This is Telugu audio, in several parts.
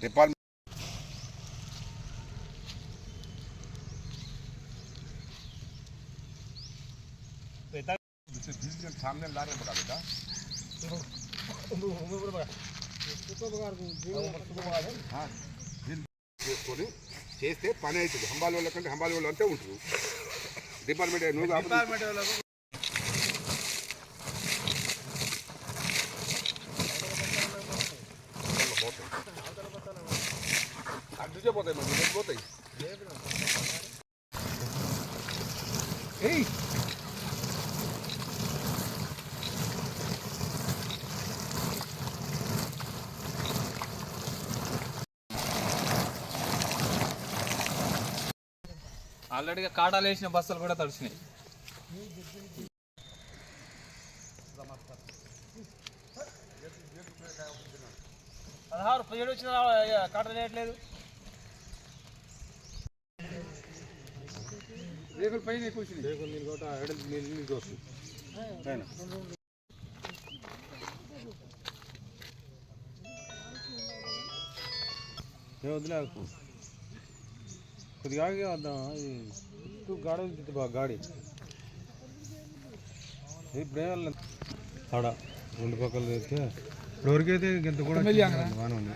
డిపార్ట్మెంట్ सामने ला रहे बता बेटा हाँ, దీన్ని చేసుకొని చేస్తే పని అవుతుంది హంబాల వాళ్ళ కంటే హంబాల వాళ్ళు అంతే ఉంటారు డిపార్ట్మెంట్ నువ్వు కాబట్టి అడ్డుచే పోతాయి మరి ఎటు పోతాయి ఆల్రెడీగా కాటాలు వేసిన బస్సులు కూడా తడిచినాయి. పదహారు పదిహేడు వచ్చిన కాటలు వేయట్లేదు. రేకుల పైన ఎక్కువ రేకులు నీళ్ళు కూడా ఎడలు నీళ్ళు నీళ్ళు వస్తుంది పైన ఏ వదిలేకు కొద్దిగా ఆగి వద్దాం అది చుట్టూ గాడి ఉంది బాగా గాడి ఇప్పుడు ఏం ఆడ రెండు పక్కలు తెస్తే ఇప్పుడు వరకైతే ఇంత కూడా బాగానే ఉంది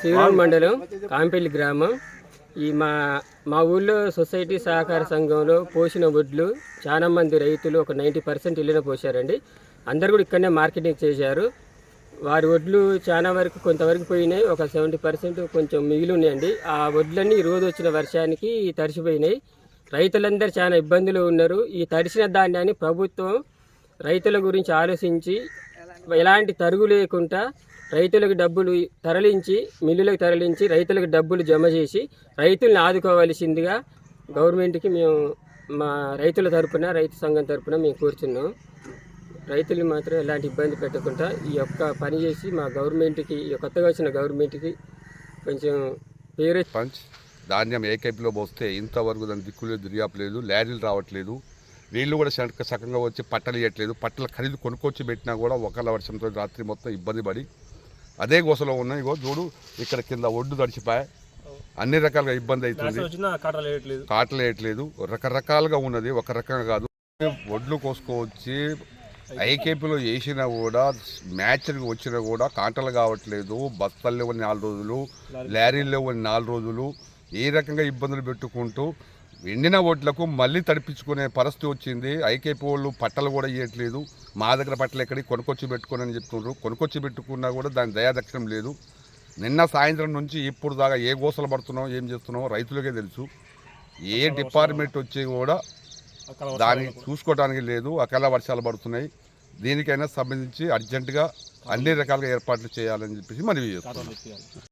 శ్రీరామ్ మండలం కాంపల్లి గ్రామం. ఈ మా మా ఊళ్ళో సొసైటీ సహకార సంఘంలో పోసిన వడ్లు చాలా మంది రైతులు ఒక నైంటీ పర్సెంట్ ఇళ్ళన పోశారండి. అందరు కూడా ఇక్కడనే మార్కెటింగ్ చేశారు. వారి వడ్లు చాలా వరకు కొంతవరకు పోయినాయి. ఒక సెవెంటీ పర్సెంట్ కొంచెం మిగిలి ఉన్నాయండి ఆ వడ్లన్నీ ఈరోజు వచ్చిన వర్షానికి తడిసిపోయినాయి. రైతులందరూ చాలా ఇబ్బందులు ఉన్నారు. ఈ తడిసిన ధాన్యాన్ని ప్రభుత్వం రైతుల గురించి ఆలోచించి ఎలాంటి తరుగు లేకుండా రైతులకు డబ్బులు తరలించి మిల్లులకు తరలించి రైతులకు డబ్బులు జమ చేసి రైతుల్ని ఆదుకోవాల్సిందిగా గవర్నమెంట్కి మేము మా రైతుల తరపున రైతు సంఘం తరపున మేము కూర్చున్నాం. రైతులు మాత్రం ఎలాంటి ఇబ్బంది పెట్టకుండా ఈ యొక్క పని చేసి మా గవర్నమెంట్కి ఈ కొత్తగా వచ్చిన గవర్నమెంట్కి కొంచెం పేరు పంచ్ ధాన్యం ఏకైపులో పోస్తే ఇంతవరకు దాని దిక్కులేదు దిరియాపలేదు లారీలు రావట్లేదు వీళ్ళు కూడా సక సకంగా వచ్చి పట్టలు ఇవ్వట్లేదు పట్టల ఖరీదు కొనుక్కొచ్చి పెట్టినా కూడా ఒకళ్ళ వర్షంతో రాత్రి మొత్తం ఇబ్బంది పడి అదే గోసలో ఉన్నాయి ఇగో చూడు ఇక్కడ కింద ఒడ్డు తడిచిపోయి. అన్ని రకాలుగా ఇబ్బంది అవుతుంది. వచ్చిన కాటాలు వేయట్లేదు. కాటలు వేయట్లేదు. రకరకాలుగా ఉన్నది ఒక రకంగా కాదు. ఒడ్లు కోసుకొచ్చి ఐకేపీలో వేసినా కూడా మ్యాచ్కి వచ్చినా కూడా కాంటలు కావట్లేదు. బస్తాలు లేవని నాలుగు రోజులు లారీలు లేవని నాలుగు రోజులు ఈ రకంగా ఇబ్బందులు పెట్టుకుంటూ ఎండిన ఓట్లకు మళ్ళీ తడిపించుకునే పరిస్థితి వచ్చింది. ఐకేపీ వాళ్ళు పట్టలు కూడా ఇవ్వట్లేదు మా దగ్గర పట్టలు ఎక్కడికి కొనుక్కొచ్చి పెట్టుకుని అని చెప్తున్నారు కొనుక్కొచ్చి పెట్టుకున్నా కూడా దాని దయాదక్షిణం లేదు. నిన్న సాయంత్రం నుంచి ఇప్పుడు దాకా ఏ గోసలు పడుతున్నాం ఏం చేస్తున్నాం రైతులకే తెలుసు. ఏ డిపార్ట్మెంట్ వచ్చి కూడా దాన్ని చూసుకోవడానికి లేదు అకాల వర్షాలు పడుతున్నాయి. దీనికైనా సంబంధించి అర్జెంటుగా అన్ని రకాలుగా ఏర్పాట్లు చేయాలని చెప్పేసి మనవి చేస్తున్నాం.